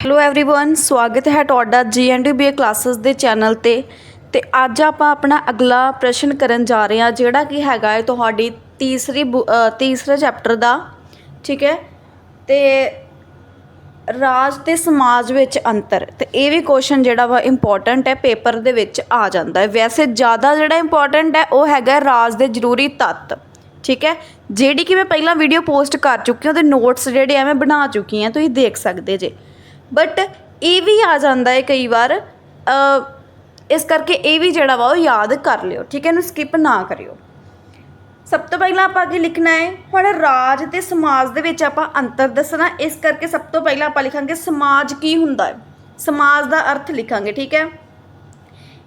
Hello everyone ਸਵਾਗਤ ਹੈ ਤੁਹਾਡਾ ਜੀਐਨਡੀਬੀਏ ਕਲਾਸਿਸ ਦੇ ਚੈਨਲ ਤੇ ਤੇ ਅੱਜ ਆਪਾਂ ਆਪਣਾ ਅਗਲਾ ਪ੍ਰਸ਼ਨ ਕਰਨ ਜਾ ਰਹੇ ਹਾਂ ਜਿਹੜਾ ਕਿ ਹੈਗਾ ਹੈ ਤੁਹਾਡੀ ਤੀਸਰੀ ਬੁ- ਅ, ਤੀਸਰੇ ਚੈਪਟਰ ਦਾ ਠੀਕ ਹੈ ਤੇ ਰਾਜ ਤੇ ਸਮਾਜ ਵਿੱਚ ਅੰਤਰ ਤੇ ਇਹ ਵੀ ਕੁਐਸਚਨ ਜਿਹੜਾ ਵਾ ਇੰਪੋਰਟੈਂਟ ਹੈ ਪੇਪਰ ਦੇ ਵਿੱਚ ਆ ਜਾਂਦਾ ਹੈ ਵੈਸੇ ਜ਼ਿਆਦਾ ਜਿਹੜਾ ਇੰਪੋਰਟੈਂਟ ਹੈ ਉਹ ਹੈਗਾ ਰਾਜ ਦੇ ਜ਼ਰੂਰੀ ਤੱਤ ਠੀਕ ਹੈ ਜਿਹੜੀ ਕਿ ਮੈਂ ਪਹਿਲਾਂ ਵੀਡੀਓ ਪੋਸਟ ਕਰ ਚੁੱਕੀ ਹਾਂ ਤੇ ਨੋਟਸ ਜਿਹੜੇ ਆ ਮੈਂ ਬਣਾ ਚੁੱਕੀ ਹਾਂ ਤੁਸੀਂ ਦੇਖ ਸਕਦੇ ਜੇ ਬਟ ਇਹ ਵੀ ਆ ਜਾਂਦਾ ਹੈ ਕਈ ਵਾਰ ਇਸ ਕਰਕੇ ਇਹ ਵੀ ਜਿਹੜਾ ਵਾ ਉਹ ਯਾਦ ਕਰ ਲਿਓ ਠੀਕ ਹੈ ਇਹਨੂੰ ਸਕਿਪ ਨਾ ਕਰਿਓ। ਸਭ ਤੋਂ ਪਹਿਲਾਂ ਆਪਾਂ ਅੱਗੇ ਲਿਖਣਾ ਹੈ ਹੁਣ ਰਾਜ ਤੇ ਸਮਾਜ ਦੇ ਵਿੱਚ ਆਪਾਂ ਅੰਤਰ ਦੱਸਣਾ ਇਸ ਕਰਕੇ ਸਭ ਤੋਂ ਪਹਿਲਾਂ ਆਪਾਂ ਲਿਖਾਂਗੇ ਸਮਾਜ ਕੀ ਹੁੰਦਾ ਹੈ। ਸਮਾਜ ਦਾ ਅਰਥ ਲਿਖਾਂਗੇ ਠੀਕ ਹੈ।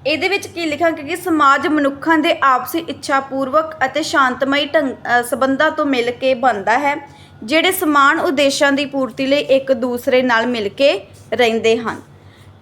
ਇਹਦੇ ਵਿੱਚ ਕੀ ਲਿਖਾਂਗੇ ਕਿ ਸਮਾਜ ਮਨੁੱਖਾਂ ਦੇ ਆਪਸੀ ਇੱਛਾ ਪੂਰਵਕ ਅਤੇ ਸ਼ਾਂਤਮਈ ਢੰਗ ਅ, ਤੋਂ ਮਿਲ ਕੇ ਬਣਦਾ ਹੈ। ਜਿਹੜੇ ਸਮਾਨ ਉਦੇਸ਼ਾਂ ਦੀ ਪੂਰਤੀ ਲਈ ਇੱਕ ਦੂਸਰੇ ਨਾਲ ਮਿਲ ਕੇ ਰਹਿੰਦੇ ਹਨ।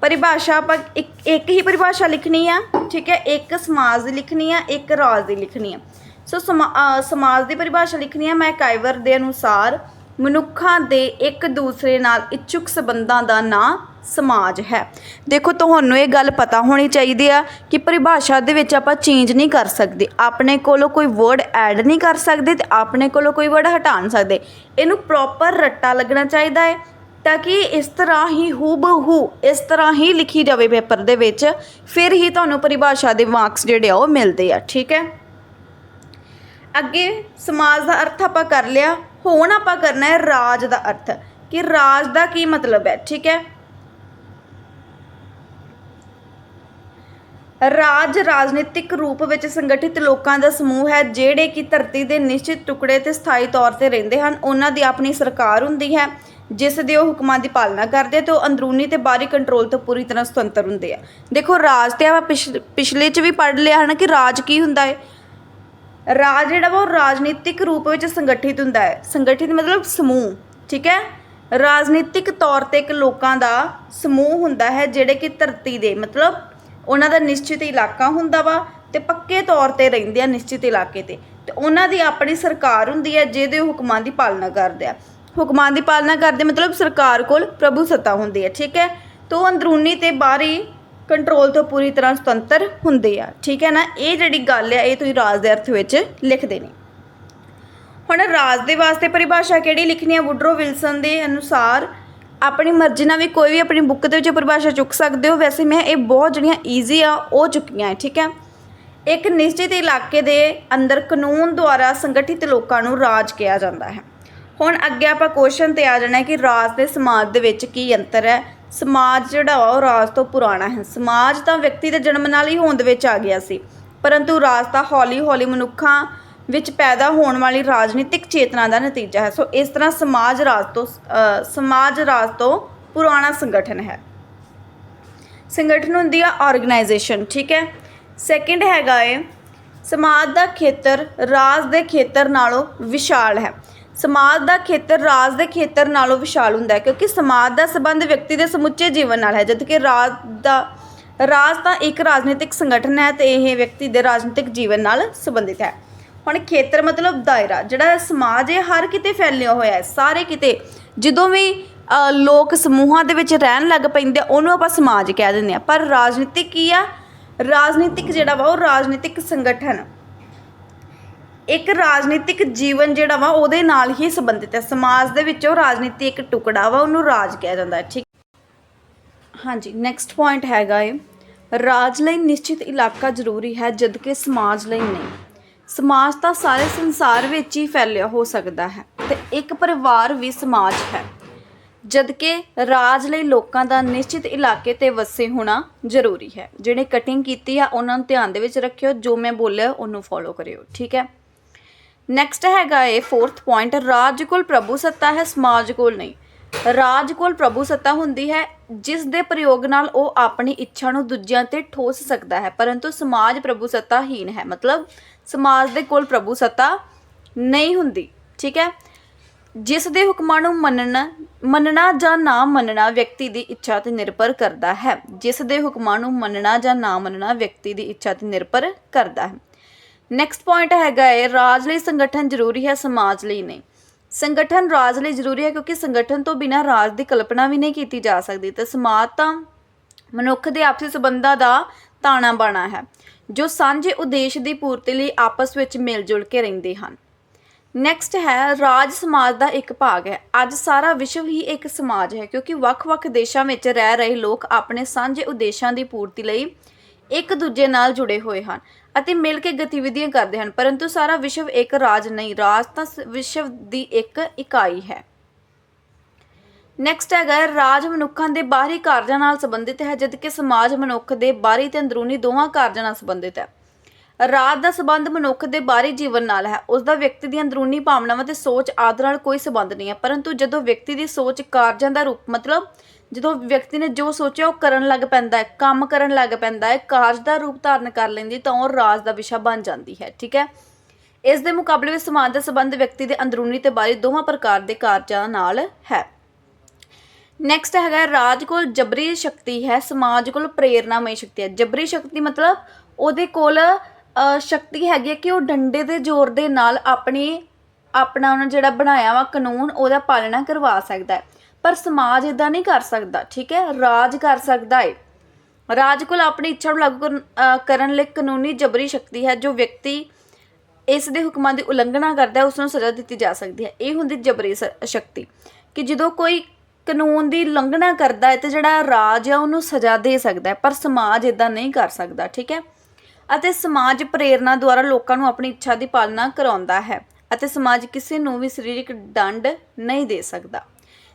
ਪਰਿਭਾਸ਼ਾ ਆਪਾਂ ਇੱਕ ਇੱਕ ਹੀ ਪਰਿਭਾਸ਼ਾ ਲਿਖਣੀ ਆ, ਠੀਕ ਹੈ? ਇੱਕ ਸਮਾਜ ਦੀ ਲਿਖਣੀ ਆ, ਇੱਕ ਰਾਜ ਦੀ ਲਿਖਣੀ ਆ। ਸੋ ਸਮਾ- ਸਮਾਜ ਦੀ ਪਰਿਭਾਸ਼ਾ ਲਿਖਣੀ ਆ, ਮੈਂ ਮੈਕਾਈਵਰ ਦੇ ਅਨੁਸਾਰ ਮਨੁੱਖਾਂ ਦੇ ਇੱਕ ਦੂਸਰੇ ਨਾਲ ਇੱਛੁਕ ਸੰਬੰਧਾਂ ਦਾ ਨਾਂ ਸਮਾਜ ਹੈ। ਦੇਖੋ, ਤੁਹਾਨੂੰ ਇਹ ਗੱਲ ਪਤਾ ਹੋਣੀ ਚਾਹੀਦੀ ਆ ਕਿ ਪਰਿਭਾਸ਼ਾ ਦੇ ਵਿੱਚ ਆਪਾਂ ਚੇਂਜ ਨਹੀਂ ਕਰ ਸਕਦੇ। ਆਪਣੇ ਕੋਲੋਂ ਕੋਈ ਵਰਡ ਐਡ ਨਹੀਂ ਕਰ ਸਕਦੇ ਤੇ ਆਪਣੇ ਕੋਲੋਂ ਕੋਈ ਵਰਡ ਹਟਾ ਨਹੀਂ ਸਕਦੇ। ਇਹਨੂੰ ਪ੍ਰੋਪਰ ਰੱਟਾ ਲੱਗਣਾ ਚਾਹੀਦਾ ਹੈ ਤਾਂ ਕਿ ਇਸ ਤਰ੍ਹਾਂ ਹੀ ਹੂਬਹੂ ਇਸ ਤਰ੍ਹਾਂ ਹੀ ਲਿਖੀ ਜਾਵੇ ਪੇਪਰ ਦੇ ਵਿੱਚ, ਫਿਰ ਹੀ ਤੁਹਾਨੂੰ ਪਰਿਭਾਸ਼ਾ ਦੇ ਮਾਰਕਸ ਜਿਹੜੇ ਆ ਉਹ ਮਿਲਦੇ ਆ, ਠੀਕ ਹੈ? ਅੱਗੇ ਸਮਾਜ ਦਾ ਅਰਥ ਆਪਾਂ ਕਰ ਲਿਆ, ਹੁਣ ਆਪਾਂ ਕਰਨਾ ਹੈ ਰਾਜ ਦਾ ਅਰਥ। ਕਿ ਰਾਜ ਦਾ ਕੀ ਮਤਲਬ ਹੈ, ਠੀਕ ਹੈ? ਰਾਜ ਰਾਜਨੀਤਿਕ ਰੂਪ ਵਿੱਚ ਸੰਗਠਿਤ ਲੋਕਾਂ ਦਾ ਸਮੂਹ ਹੈ, ਜਿਹੜੇ ਕਿ ਧਰਤੀ ਦੇ ਨਿਸ਼ਚਿਤ ਟੁਕੜੇ ਤੇ ਸਥਾਈ ਤੌਰ ਤੇ ਰਹਿੰਦੇ ਹਨ। ਉਹਨਾਂ ਦੀ ਆਪਣੀ ਸਰਕਾਰ ਹੁੰਦੀ ਹੈ, ਜਿਸ ਦੇ ਉਹ ਹੁਕਮਾਂ ਦੀ ਪਾਲਣਾ ਕਰਦੇ ਆ ਤੇ ਉਹ ਅੰਦਰੂਨੀ ਤੇ ਬਾਹਰੀ ਕੰਟਰੋਲ ਤੋਂ ਪੂਰੀ ਤਰ੍ਹਾਂ ਸੁਤੰਤਰ ਹੁੰਦੇ ਆ। ਦੇਖੋ, ਰਾਜ ਤੇ ਆਪਾਂ ਪਿਛ- ਪਿਛਲੇ ਚ ਵੀ ਪੜ੍ਹ ਲਿਆ ਹਨ ਕਿ ਰਾਜ ਕੀ ਹੁੰਦਾ ਹੈ ਰਾਜ ਜਿਹੜਾ ਵਾ ਉਹ ਰਾਜਨੀਤਿਕ ਰੂਪ ਵਿੱਚ ਸੰਗਠਿਤ ਹੁੰਦਾ ਹੈ ਸੰਗਠਿਤ ਮਤਲਬ ਸਮੂਹ, ਠੀਕ ਹੈ? ਰਾਜਨੀਤਿਕ ਤੌਰ ਤੇ ਇੱਕ ਲੋਕਾਂ ਦਾ ਸਮੂਹ ਹੁੰਦਾ ਹੈ, ਜਿਹੜੇ ਕਿ ਧਰਤੀ ਦੇ ਮਤਲਬ ਉਹਨਾਂ ਦਾ ਨਿਸ਼ਚਿਤ ਇਲਾਕਾ ਹੁੰਦਾ ਵਾ ਤੇ ਪੱਕੇ ਤੌਰ ਤੇ ਰਹਿੰਦੇ ਆ ਨਿਸ਼ਚਿਤ ਇਲਾਕੇ ਤੇ। ਤੇ ਉਹਨਾਂ ਦੀ ਆਪਣੀ ਸਰਕਾਰ ਹੁੰਦੀ ਹੈ ਜਿਹਦੇ ਉਹ ਹੁਕਮਾਂ ਦੀ ਪਾਲਣਾ ਕਰਦੇ ਆ। ਹੁਕਮਾਂ ਦੀ ਪਾਲਣਾ ਕਰਦੇ ਮਤਲਬ ਸਰਕਾਰ ਕੋਲ ਪ੍ਰਭੂ ਸੱਤਾ ਹੁੰਦੀ ਹੈ ਠੀਕ ਹੈ? ਤੇ ਉਹ ਅੰਦਰੂਨੀ ਤੇ ਬਾਹਰੀ ਕੰਟਰੋਲ ਤੋਂ ਪੂਰੀ ਤਰ੍ਹਾਂ ਸੁਤੰਤਰ ਹੁੰਦੇ ਆ, ਠੀਕ ਹੈ ਨਾ? ਇਹ ਜਿਹੜੀ ਗੱਲ ਆ, ਇਹ ਤੁਸੀਂ ਰਾਜ ਦੇ ਅਰਥ ਵਿੱਚ ਲਿਖਦੇ ਨੇ। ਹੁਣ ਰਾਜ ਦੇ ਵਾਸਤੇ ਪਰਿਭਾਸ਼ਾ ਕਿਹੜੀ ਲਿਖਣੀ ਆ? ਵੁਡਰੋ ਵਿਲਸਨ ਦੇ ਅਨੁਸਾਰ ਆਪਣੀ ਮਰਜ਼ੀ ਨਾਲ ਵੀ ਕੋਈ ਵੀ ਆਪਣੀ ਬੁੱਕ ਦੇ ਵਿੱਚ ਪਰਿਭਾਸ਼ਾ ਚੁੱਕ ਸਕਦੇ ਹੋ। ਵੈਸੇ ਮੈਂ ਇਹ ਬਹੁਤ ਜਿਹੜੀਆਂ ਈਜ਼ੀ ਆ, ਉਹ ਚੁੱਕੀਆਂ ਠੀਕ ਹੈ ਇੱਕ ਨਿਸ਼ਚਿਤ ਇਲਾਕੇ ਦੇ ਅੰਦਰ ਕਾਨੂੰਨ ਦੁਆਰਾ ਸੰਗਠਿਤ ਲੋਕਾਂ ਨੂੰ ਰਾਜ ਕਿਹਾ ਜਾਂਦਾ ਹੈ। ਹੁਣ ਅੱਗੇ ਆਪਾਂ ਕੁਐਸਚਨ ਤੇ ਆ ਜਾਣਾ ਕਿ ਰਾਜ ਤੇ ਸਮਾਜ ਦੇ ਵਿੱਚ ਕੀ ਅੰਤਰ ਹੈ। ਸਮਾਜ ਜਿਹੜਾ ਵਾ, ਉਹ ਰਾਜ ਤੋਂ ਪੁਰਾਣਾ ਹੈ। ਸਮਾਜ ਤਾਂ ਵਿਅਕਤੀ ਦੇ ਜਨਮ ਨਾਲ ਹੀ ਹੋਂਦ ਵਿੱਚ ਆ ਗਿਆ ਸੀ। ਪਰੰਤੂ ਰਾਜ ਤਾਂ ਹੌਲੀ-ਹੌਲੀ ਮਨੁੱਖਾਂ ਵਿੱਚ ਪੈਦਾ ਹੋਣ ਵਾਲੀ ਰਾਜਨੀਤਿਕ ਚੇਤਨਾ ਦਾ ਨਤੀਜਾ ਹੈ। ਸੋ ਇਸ ਤਰ੍ਹਾਂ ਸਮਾਜ ਰਾਜ ਤੋਂ ਸਮਾਜ ਰਾਜ ਤੋਂ ਪੁਰਾਣਾ ਸੰਗਠਨ ਹੈ। ਸੰਗਠਨ ਹੁੰਦੀ ਆ ਆਰਗੇਨਾਈਜੇਸ਼ਨ ਠੀਕ ਹੈ? ਸੈਕਿੰਡ ਹੈਗਾ ਏ ਸਮਾਜ ਦਾ ਖੇਤਰ ਰਾਜ ਦੇ ਖੇਤਰ ਨਾਲੋਂ ਵਿਸ਼ਾਲ ਹੈ। ਸਮਾਜ ਦਾ ਖੇਤਰ ਰਾਜ ਦੇ ਖੇਤਰ ਨਾਲੋਂ ਵਿਸ਼ਾਲ ਹੁੰਦਾ ਹੈ, ਕਿਉਂਕਿ ਸਮਾਜ ਦਾ ਸੰਬੰਧ ਵਿਅਕਤੀ ਦੇ ਸਮੁੱਚੇ ਜੀਵਨ ਨਾਲ ਹੈ, ਜਦਕਿ ਰਾਜ ਦਾ, ਰਾਜ ਤਾਂ ਇੱਕ ਰਾਜਨੀਤਿਕ ਸੰਗਠਨ ਹੈ ਤੇ ਇਹ ਵਿਅਕਤੀ ਦੇ ਰਾਜਨੀਤਿਕ ਜੀਵਨ ਨਾਲ ਸੰਬੰਧਿਤ ਹੈ। ਹੁਣ ਖੇਤਰ ਮਤਲਬ ਦਾਇਰਾ ਜਿਹੜਾ ਸਮਾਜ ਹੈ ਹਰ ਕਿਤੇ ਫੈਲਿਆ ਹੋਇਆ ਹੈ ਸਾਰੇ ਕਿਤੇ। ਜਦੋਂ ਵੀ ਲੋਕ ਸਮੂਹਾਂ ਦੇ ਵਿੱਚ ਰਹਿਣ ਲੱਗ ਪੈਂਦੇ ਆ, ਉਹਨੂੰ ਆਪਾਂ ਸਮਾਜ ਕਹਿ ਦਿੰਦੇ ਆ। ਪਰ ਰਾਜਨੀਤਿਕ ਕੀ ਆ? ਰਾਜਨੀਤਿਕ ਜਿਹੜਾ ਵਾ ਉਹ ਰਾਜਨੀਤਿਕ ਸੰਗਠਨ। ਇੱਕ ਰਾਜਨੀਤਿਕ ਜੀਵਨ ਜਿਹੜਾ ਵਾ ਉਹਦੇ ਨਾਲ ਹੀ ਸੰਬੰਧਿਤ ਹੈ। ਸਮਾਜ ਦੇ ਵਿੱਚੋਂ ਰਾਜਨੀਤੀ ਇੱਕ ਟੁਕੜਾ ਵਾ ਉਹਨੂੰ ਰਾਜ ਕਿਹਾ ਜਾਂਦਾ ਹੈ। ਠੀਕ? ਹਾਂਜੀ ਨੈਕਸਟ ਪੁਆਇੰਟ ਹੈਗਾ ਏ। ਰਾਜ ਲਈ ਨਿਸ਼ਚਿਤ ਇਲਾਕਾ ਜ਼ਰੂਰੀ ਹੈ ਜਦਕਿ ਸਮਾਜ ਲਈ ਨਹੀਂ। ਸਮਾਜ ਤਾਂ ਸਾਰੇ ਸੰਸਾਰ ਵਿੱਚ ਹੀ ਫੈਲਿਆ ਹੋ ਸਕਦਾ ਹੈ ਤੇ ਇੱਕ ਪਰਿਵਾਰ ਵੀ ਸਮਾਜ ਹੈ। ਜਦਕਿ ਰਾਜ ਲਈ ਲੋਕਾਂ ਦਾ ਨਿਸ਼ਚਿਤ ਇਲਾਕੇ ਤੇ ਵਸੇ ਹੋਣਾ ਜ਼ਰੂਰੀ ਹੈ। ਜਿਹੜੇ ਕਟਿੰਗ ਕੀਤੀ ਆ, ਉਹਨਾਂ ਨੂੰ ਧਿਆਨ ਦੇ ਵਿੱਚ ਰੱਖਿਓ। ਜੋ ਮੈਂ ਬੋਲਿਆ, ਉਹਨੂੰ ਫੋਲੋ ਕਰਿਓ, ਠੀਕ ਹੈ? ਨੈਕਸਟ ਹੈਗਾ ਏ ਫੋਰਥ ਪੁਆਇੰਟ ਰਾਜ ਕੋਲ ਪ੍ਰਭੂ ਸੱਤਾ ਹੈ, ਸਮਾਜ ਕੋਲ ਨਹੀਂ। ਰਾਜ ਕੋਲ ਪ੍ਰਭੂ ਸੱਤਾ ਹੁੰਦੀ ਹੈ ਜਿਸ ਦੇ ਪ੍ਰਯੋਗ ਨਾਲ ਉਹ ਆਪਣੀ ਇੱਛਾ ਨੂੰ ਦੂਜਿਆਂ ਤੇ ਠੋਸ ਸਕਦਾ ਹੈ, ਪਰੰਤੂ ਸਮਾਜ ਪ੍ਰਭੂ ਸੱਤਾਹੀਨ ਹੈ। ਮਤਲਬ ਸਮਾਜ ਦੇ ਕੋਲ ਪ੍ਰਭੂ ਸੱਤਾ ਨਹੀਂ ਹੁੰਦੀ, ਠੀਕ ਹੈ? ਜਿਸ ਦੇ ਹੁਕਮਾਂ ਨੂੰ ਮੰਨਣਾ ਮੰਨਣਾ ਜਾਂ ਨਾ ਮੰਨਣਾ ਵਿਅਕਤੀ ਦੀ ਇੱਛਾ ਤੇ ਨਿਰਭਰ ਕਰਦਾ ਹੈ। ਜਿਸ ਦੇ ਹੁਕਮਾਂ ਨੂੰ ਮੰਨਣਾ ਜਾਂ ਨਾ ਮੰਨਣਾ ਵਿਅਕਤੀ ਦੀ ਇੱਛਾ ਤੇ ਨਿਰਭਰ ਕਰਦਾ ਹੈ। ਨੈਕਸਟ ਪੁਆਇੰਟ ਹੈਗਾ ਹੈ ਰਾਜ ਲਈ ਸੰਗਠਨ ਜ਼ਰੂਰੀ ਹੈ, ਸਮਾਜ ਲਈ ਨਹੀਂ। ਸੰਗਠਨ ਰਾਜ ਲਈ ਜ਼ਰੂਰੀ ਹੈ ਕਿਉਂਕਿ ਸੰਗਠਨ ਤੋਂ ਬਿਨਾਂ ਰਾਜ ਦੀ ਕਲਪਨਾ ਵੀ ਨਹੀਂ ਕੀਤੀ ਜਾ ਸਕਦੀ। ਤੇ ਸਮਾਜ ਤਾਂ ਮਨੁੱਖ ਦੇ ਆਪਸੀ ਸਬੰਧਾਂ ਦਾ ਤਾਣਾ ਬਾਣਾ ਹੈ, ਜੋ ਸਾਂਝੇ ਉਦੇਸ਼ ਦੀ ਪੂਰਤੀ ਲਈ ਆਪਸ ਵਿੱਚ ਮਿਲ ਜੁਲ ਕੇ ਰਹਿੰਦੇ ਹਨ। ਨੈਕਸਟ ਹੈ, ਰਾਜ ਸਮਾਜ ਦਾ ਇੱਕ ਭਾਗ ਹੈ। ਅੱਜ ਸਾਰਾ ਵਿਸ਼ਵ ਹੀ ਇੱਕ ਸਮਾਜ ਹੈ ਕਿਉਂਕਿ ਵੱਖ-ਵੱਖ ਦੇਸ਼ਾਂ ਵਿੱਚ ਰਹਿ ਰਹੇ ਲੋਕ ਆਪਣੇ ਸਾਂਝੇ ਉਦੇਸ਼ਾਂ ਦੀ ਪੂਰਤੀ ਲਈ ਇੱਕ ਦੂਜੇ ਨਾਲ ਜੁੜੇ ਹੋਏ ਹਨ ਅਤੇ ਮਿਲ ਕੇ ਗਤੀਵਿਧੀਆਂ ਕਰਦੇ ਹਨ, ਪਰੰਤੂ ਸਾਰਾ ਵਿਸ਼ਵ ਇੱਕ ਰਾਜ ਨਹੀਂ, ਰਾਜ ਤਾਂ ਵਿਸ਼ਵ ਦੀ ਇੱਕ ਇਕਾਈ ਹੈ। ਨੈਕਸਟ ਹੈਗਾ ਰਾਜ ਮਨੁੱਖਾਂ ਦੇ ਬਾਹਰੀ ਕਾਰਜਾਂ ਨਾਲ ਸੰਬੰਧਿਤ ਹੈ, ਜਦਕਿ ਸਮਾਜ ਮਨੁੱਖ ਦੇ ਬਾਹਰੀ ਤੇ ਅੰਦਰੂਨੀ ਦੋਵਾਂ ਕਾਰਜਾਂ ਨਾਲ ਸੰਬੰਧਿਤ ਹੈ। ਰਾਜ ਦਾ ਸੰਬੰਧ ਮਨੁੱਖ ਦੇ ਬਾਹਰੀ ਜੀਵਨ ਨਾਲ ਹੈ, ਉਸ ਦਾ ਵਿਅਕਤੀ ਦੀ ਅੰਦਰੂਨੀ ਭਾਵਨਾਵਾਂ ਤੇ ਸੋਚ ਆਦਿ ਨਾਲ ਕੋਈ ਸੰਬੰਧ ਨਹੀਂ ਹੈ, ਪਰੰਤੂ ਜਦੋਂ ਵਿਅਕਤੀ ਦੀ ਸੋਚ ਕਾਰਜਾਂ ਦਾ ਰੂਪ, ਮਤਲਬ ਜਦੋਂ ਵਿਅਕਤੀ ਨੇ ਜੋ ਸੋਚਿਆ ਉਹ ਕਰਨ ਲੱਗ ਪੈਂਦਾ ਹੈ ਕੰਮ ਕਰਨ ਲੱਗ ਪੈਂਦਾ ਹੈ ਕਾਰਜ ਦਾ ਰੂਪ ਧਾਰਨ ਕਰ ਲੈਂਦੀ ਤਾਂ ਉਹ ਰਾਜ ਦਾ ਵਿਸ਼ਾ ਬਣ ਜਾਂਦੀ ਹੈ ਠੀਕ ਹੈ? ਇਸ ਦੇ ਮੁਕਾਬਲੇ ਵਿੱਚ ਸਮਾਜ ਦਾ ਸੰਬੰਧ ਵਿਅਕਤੀ ਦੇ ਅੰਦਰੂਨੀ ਤੇ ਬਾਹਰੀ ਦੋਵਾਂ ਪ੍ਰਕਾਰ ਦੇ ਕਾਰਜਾਂ ਨਾਲ ਹੈ। ਨੈਕਸਟ ਹੈਗਾ ਰਾਜ ਕੋਲ ਜਬਰੀ ਸ਼ਕਤੀ ਹੈ ਸਮਾਜ ਕੋਲ ਪ੍ਰੇਰਨਾਮਈ ਸ਼ਕਤੀ ਹੈ। ਜਬਰੀ ਸ਼ਕਤੀ ਮਤਲਬ ਉਹਦੇ ਕੋਲ ਅ, ਸ਼ਕਤੀ ਹੈਗੀ ਹੈ ਕਿ ਉਹ ਡੰਡੇ ਦੇ ਜ਼ੋਰ ਦੇ ਨਾਲ ਆਪਣੀ ਆਪਣਾ ਉਹਨਾਂ ਜਿਹੜਾ ਬਣਾਇਆ ਵਾ ਕਾਨੂੰਨ ਉਹਦਾ ਪਾਲਣਾ ਕਰਵਾ ਸਕਦਾ ਹੈ। ਪਰ ਸਮਾਜ ਇਦਾਂ ਨਹੀਂ ਕਰ ਸਕਦਾ, ਠੀਕ ਹੈ? ਰਾਜ ਕਰ ਸਕਦਾ ਹੈ ਰਾਜ ਕੋਲ ਆਪਣੀ ਇੱਛਾ ਨੂੰ ਲਾਗੂ ਕਰਨ- ਲਈ ਕਾਨੂੰਨੀ ਜਬਰੀ ਸ਼ਕਤੀ ਹੈ, ਜੋ ਵਿਅਕਤੀ ਇਸ ਦੇ ਹੁਕਮਾਂ ਦੀ ਉਲੰਘਣਾ ਕਰਦਾ ਹੈ, ਉਸ ਨੂੰ ਸਜ਼ਾ ਦਿੱਤੀ ਜਾ ਸਕਦੀ ਹੈ। ਇਹ ਹੁੰਦੀ ਜਬਰੀ ਸ- ਸ਼ਕਤੀ ਕਿ ਜਦੋਂ ਕੋਈ ਕਾਨੂੰਨ ਦੀ ਉਲੰਘਣਾ ਕਰਦਾ ਹੈ, ਤੇ ਜਿਹੜਾ ਰਾਜ ਹੈ, ਉਹਨੂੰ ਸਜ਼ਾ ਦੇ ਸਕਦਾ ਹੈ, ਪਰ ਸਮਾਜ ਇਦਾਂ ਨਹੀਂ ਕਰ ਸਕਦਾ, ਠੀਕ ਹੈ? ਅਤੇ ਸਮਾਜ ਪ੍ਰੇਰਣਾ ਦੁਆਰਾ ਲੋਕਾਂ ਨੂੰ ਆਪਣੀ ਇੱਛਾ ਦੀ ਪਾਲਣਾ ਕਰਾਉਂਦਾ ਹੈ, ਅਤੇ ਸਮਾਜ ਕਿਸੇ ਨੂੰ ਵੀ ਸਰੀਰਕ ਦੰਡ ਨਹੀਂ ਦੇ ਸਕਦਾ।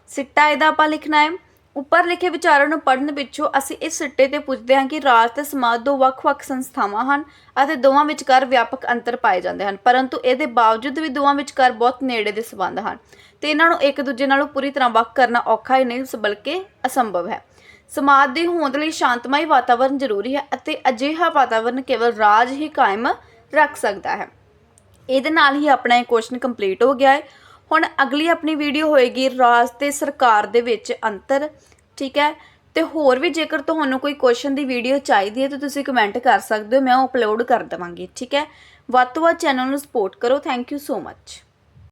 ਸਿੱਟਾ ਇਹਦਾ ਆਪਾਂ ਲਿਖਣਾ ਹੈ। ਉੱਪਰ ਲਿਖੇ ਵਿਚਾਰਾਂ ਨੂੰ ਪੜ੍ਹਨ ਪਿੱਛੋਂ ਅਸੀਂ ਇਸ ਸਿੱਟੇ ਤੇ ਪੁੱਛਦੇ ਹਾਂ ਕਿ ਰਾਜ ਤੇ ਸਮਾਜ ਦੋ ਵੱਖ-ਵੱਖ ਸੰਸਥਾਵਾਂ ਹਨ ਅਤੇ ਦੋਵਾਂ ਵਿਚਕਾਰ ਵਿਆਪਕ ਅੰਤਰ ਪਾਏ ਜਾਂਦੇ ਹਨ, ਪਰੰਤੂ ਇਹਦੇ ਬਾਵਜੂਦ ਵੀ ਦੋਵਾਂ ਵਿਚਕਾਰ ਬਹੁਤ ਨੇੜੇ ਦੇ ਸੰਬੰਧ ਹਨ। ਤੇ ਇਹਨਾਂ ਨੂੰ ਇੱਕ ਦੂਜੇ ਨਾਲੋਂ ਪੂਰੀ ਤਰ੍ਹਾਂ ਵੱਖ ਕਰਨਾ ਔਖਾ ਹੀ ਨਹੀਂ ਬਲਕਿ ਅਸੰਭਵ ਹੈ। ਸਮਾਜ ਦੀ ਹੋਂਦ ਲਈ ਸ਼ਾਂਤਮਈ ਵਾਤਾਵਰਣ ਜ਼ਰੂਰੀ ਹੈ ਅਤੇ ਅਜਿਹਾ ਵਾਤਾਵਰਣ ਕੇਵਲ ਰਾਜ ਹੀ ਕਾਇਮ ਰੱਖ ਸਕਦਾ ਹੈ। ਇਹਦੇ ਨਾਲ ਹੀ ਆਪਣਾ ਇਹ ਕੁਐਸਚਨ ਕੰਪਲੀਟ ਹੋ ਗਿਆ ਹੈ। ਹੁਣ ਅਗਲੀ ਆਪਣੀ ਵੀਡੀਓ ਹੋਏਗੀ ਰਾਜ ਤੇ ਸਰਕਾਰ ਦੇ ਵਿੱਚ ਅੰਤਰ, ਠੀਕ ਹੈ? ਤੇ ਹੋਰ ਵੀ ਜੇਕਰ ਤੁਹਾਨੂੰ ਕੋਈ ਕੁਐਸਚਨ ਦੀ ਵੀਡੀਓ ਚਾਹੀਦੀ ਹੈ ਤਾਂ ਤੁਸੀਂ ਕਮੈਂਟ ਕਰ ਸਕਦੇ ਹੋ, ਮੈਂ ਉਹ ਅਪਲੋਡ ਕਰ ਦੇਵਾਂਗੀ, ਠੀਕ ਹੈ? ਵੱਧ ਤੋਂ ਵੱਧ ਚੈਨਲ ਨੂੰ ਸਪੋਰਟ ਕਰੋ ਥੈਂਕ ਯੂ ਸੋ ਮੱਚ